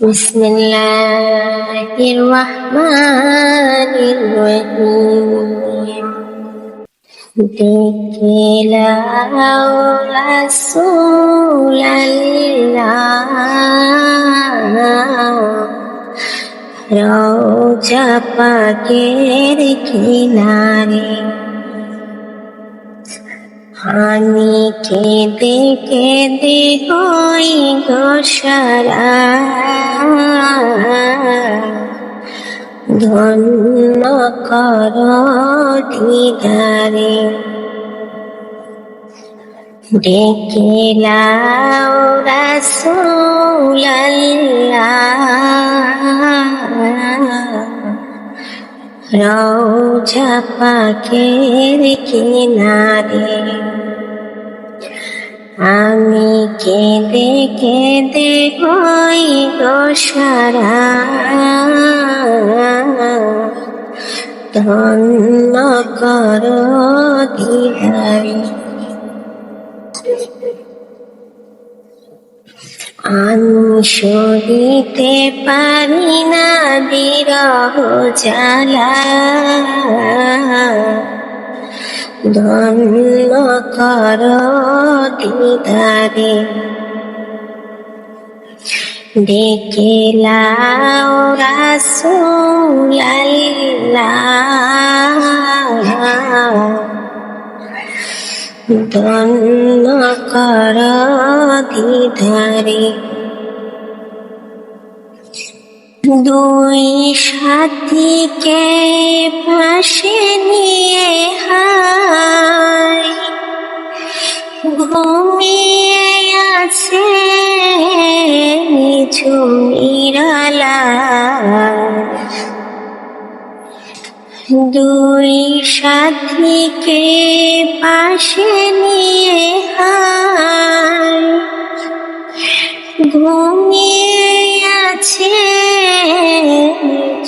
بسم الله الرحمن الرحيم দেখিলাও রাসূলাল্লাহ রওজা পাকের কিনারে আমি কেঁদে কেঁদে হই গো সারা। ধন্য কর দিদারে। ডেকে লাও রওজা পাকের কিনারে। আমি কেঁদে কেঁদে হই গো সারা ধন্য কর আমি সরিতে পারি না বিরহ জ্বালা। ধন্য কর দিদারে ডেকে লাও রাসূলাল্লাহ। ধন্য কর দিদারে দুই সাথীকে পাশে নিয়ে হায়। ঘুমিয়ে আছে দুই সাথীকে পাশে নিয়ে হায়। ঘুমিয়ে আছে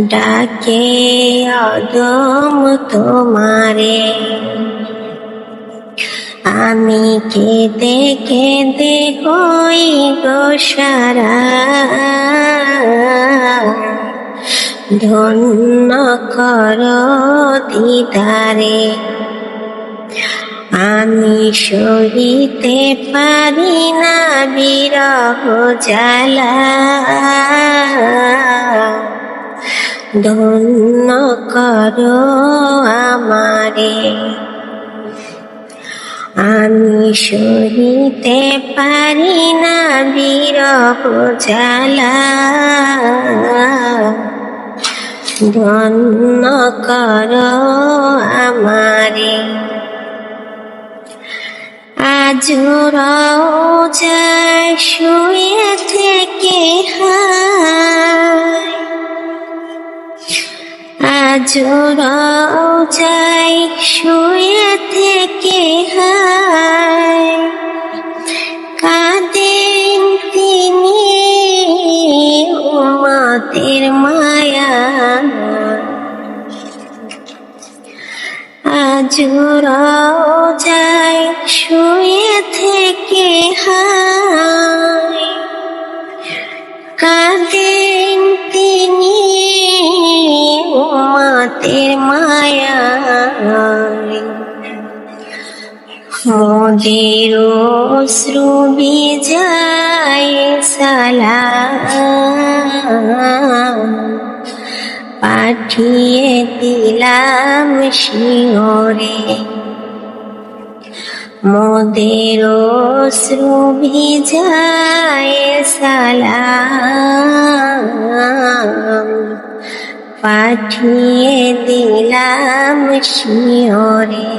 ডাকে অদম তোমারে। আমি কেঁদে কেঁদে হই গো সারা। ধন্য কর দিদারে। আমি সহিতে পারি না বিরহ জ্বালা। ধন্য কর আমারে। আমি সহিতে পারি না বিরহ জ্বালা। ধন্য কর আমারে। আজ যায় শুয়ে থেকে হায়। আজ যায় শুয়ে থেকে হায়। কাঁদেন তিনি উমাতের মায়া আজ যাই শুয়ে থেকে হায়। উমাতের মায়া। মোদের শ্রু বিজয় সালা পাঠিয়ে দিলাম শিওরে মোদের শ্রু বিজয় সালাম। পাঠিয়ে দিলাম শিওরে।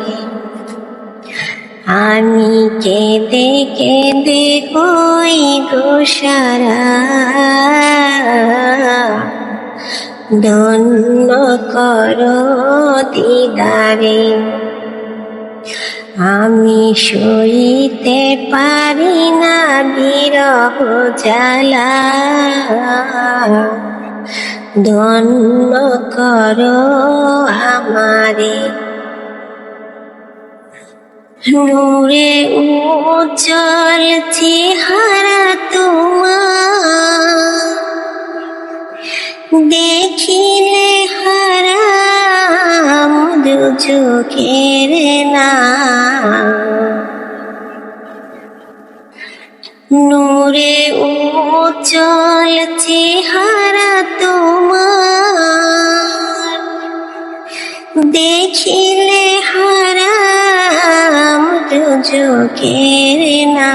আমি কেঁদে কেঁদে কই গো সারা। ধন্য কর দিদারে। আমি সইতে পারি না বিরহ জ্বালা। ধন্য কর আমারে। নূরে উজ্জ্বল চেহারা তোমার। দেখিলে হারাম দু চোখের না। নূরে উজ্জ্বল চেহারা তোমার। দেখিলে হারাম দু না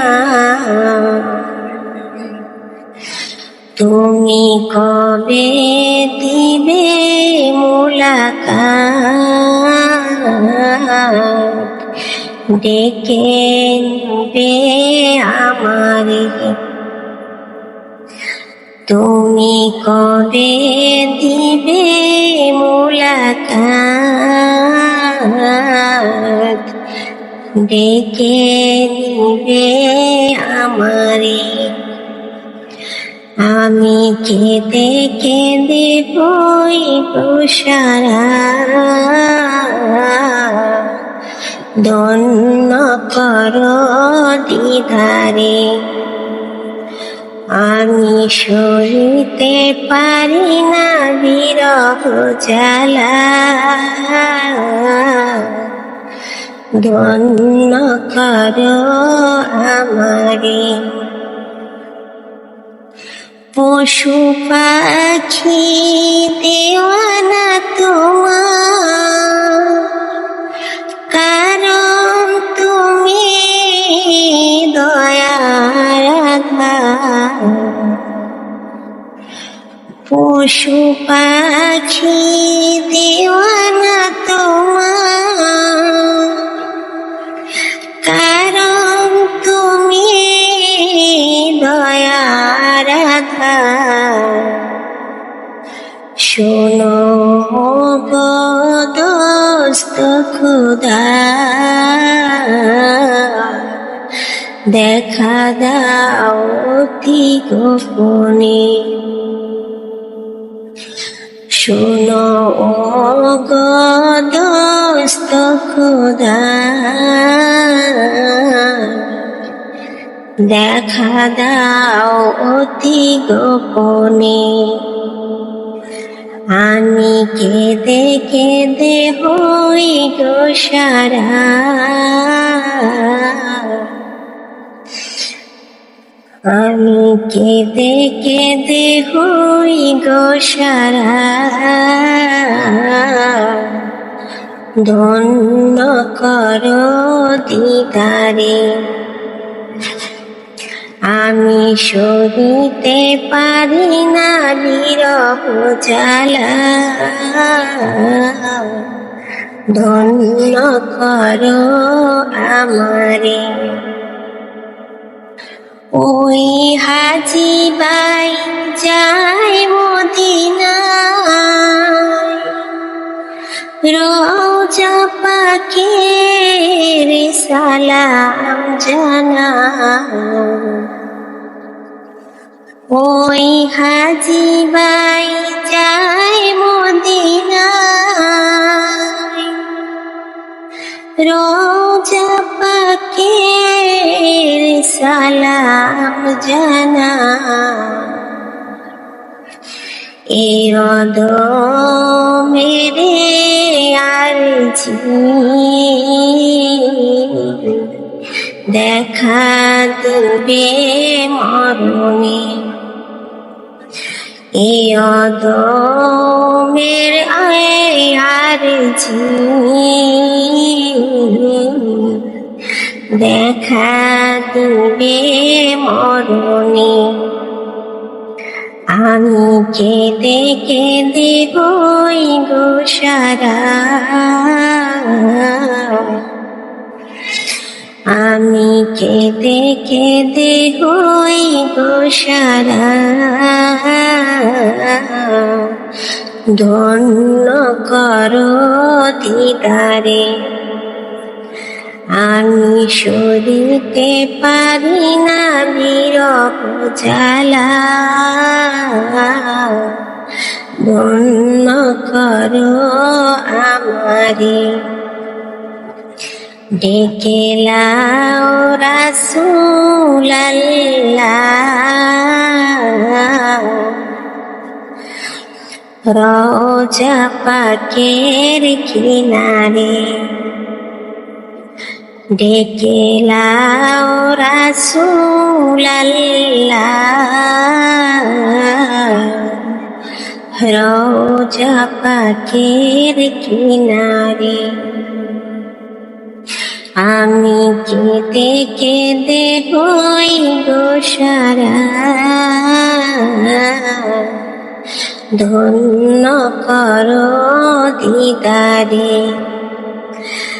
তুমি কবে দিবে মুলাকাত? ডেকে নিবে আমারে তুমি কবে দিবে মুলাকাত? ডেকে নিবে আমারে আমি কেঁদে কেঁদে বই প্রসারা দন্য কর দিদারে আমি সরিতে পারি না বিরহ জ্বালা। দন্য কর আমারে। পশু পাখি দেওয়ানা তোমার পশু পাখি, দেওয়ানা তোমার। কারণ তুমি দয়ার আধার। শোনো গো দোস্ত খুদা। দেখা দাও অতি গোপনে। শোনো দোস্ত খুদা। দেখা দাও অতি গোপনে। আমি কেঁদে কেঁদে হই গো সারা। আমি কেঁদে কেঁদে হই গো সারা? ধন্য কর দিদারে। আমি সরিতে পারি না বিরহ জ্বালা। ধন্য কর আমারে। ওই হাজি বাই যায় মদিনায়। রোজা পাকের সালাম জানা ওই হাজি বাই যায় মদিনায়। রোজা পাকের সালাম জানা এরদ মেরে আরজি দেখা দিবে মরণে। এয়দ মের আরজি দেখা দিবে মরণে। আমি কেঁদে কেঁদে হই গো সারা। আমি কেঁদে কেঁদে হই গো সারা। ধন্য করো দিদারে। আমি সরিতে পারি না বিরহ জ্বালা। ধন্য করো আমারে। ডেকে লাও রাসূলাল্লাহ। রোজা পাকের কিনারে ডেকে লাও রাসূলাল্লাহ। রোজা পাকের কিনারে। আমি কেঁদে কেঁদে হই গো সারা ধন্য করো দিদারে।